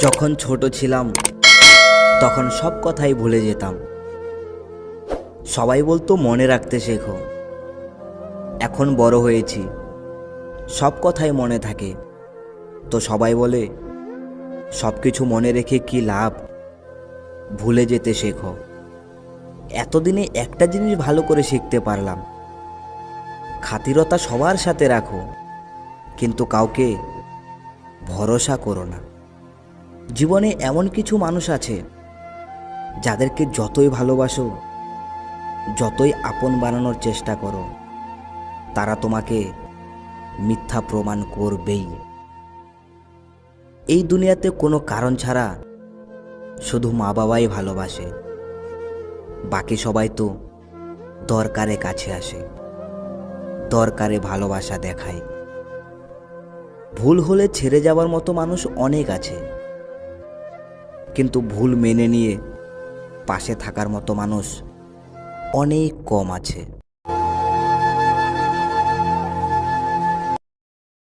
যখন ছোট ছিলাম, তখন সব কথাই ভুলে যেতাম। সবাই বলতো, মনে রাখতে শেখো। এখন বড় হয়েছি, সব কথাই মনে থাকে। তো সবাই বলে, সব কিছু মনে রেখে কি লাভ? ভুলে যেতে শেখো। এতদিনে একটা জিনিস ভালো করে শিখতে পারলাম। খাতিরতা সবার সাথে রাখো, কিন্তু কাউকে ভরসা করো না। জীবনে এমন কিছু মানুষ আছে যাদেরকে যতই ভালোবাসো, যতই আপন বানানোর চেষ্টা করো, তারা তোমাকে মিথ্যা প্রমাণ করবেই। এই দুনিয়াতে কোনো কারণ ছাড়া শুধু মা বাবাই ভালোবাসে, বাকি সবাই তো দরকারে কাছে আসে, দরকারে ভালোবাসা দেখায়। ভুল হলে ছেড়ে যাওয়ার মতো মানুষ অনেক আছে। কিন্তু ভুল মেনে নিয়ে পাশে থাকার মতো মানুষ অনেক কম আছে।